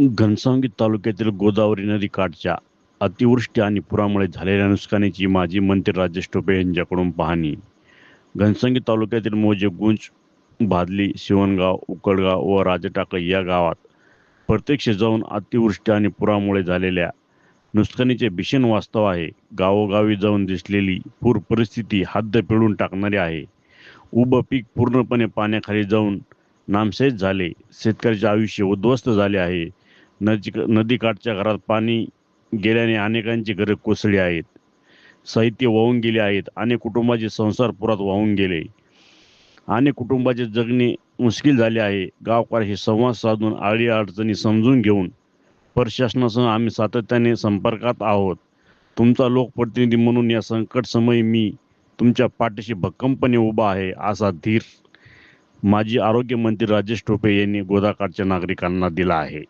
घनसावंगी तालुक्यातील गोदावरी नदीकाठच्या अतिवृष्टी आणि पुरामुळे झालेल्या नुकसानीची माजी मंत्री राजेश टोपे यांच्याकडून पाहणी. घनसावंगी तालुक्यातील मोजे गुंज भादली शिवणगाव उकडगाव व राजटाकळी या गावात प्रत्यक्ष जाऊन अतिवृष्टी आणि पुरामुळे झालेल्या नुकसानीचे भीषण वास्तव आहे. गावोगावी जाऊन दिसलेली पूर परिस्थिती हद्द पिळून टाकणारी आहे. उभं पीक पूर्णपणे पाण्याखाली जाऊन नामशेष झाले. शेतकऱ्याचे आयुष्य उद्ध्वस्त झाले आहे. नदी नदीकाठच्या घरात पाणी गेल्याने अनेकांची घरे कोसळली आहेत. साहित्य वाहून गेले आहेत. अनेक कुटुंबाचे संसार पुरात वाहून गेले. अनेक कुटुंबाचे जगणे मुश्किल झाले आहे. गावकार हे संवाद साधून आळी अडचणी समजून घेऊन प्रशासनासह आम्ही सातत्याने संपर्कात आहोत. तुमचा लोकप्रतिनिधी म्हणून या संकट समयी मी तुमच्या पाठीशी भक्कमपणे उभा आहे असा धीर माजी आरोग्यमंत्री राजेश टोपे यांनी गोदाकाठच्या नागरिकांना दिला आहे.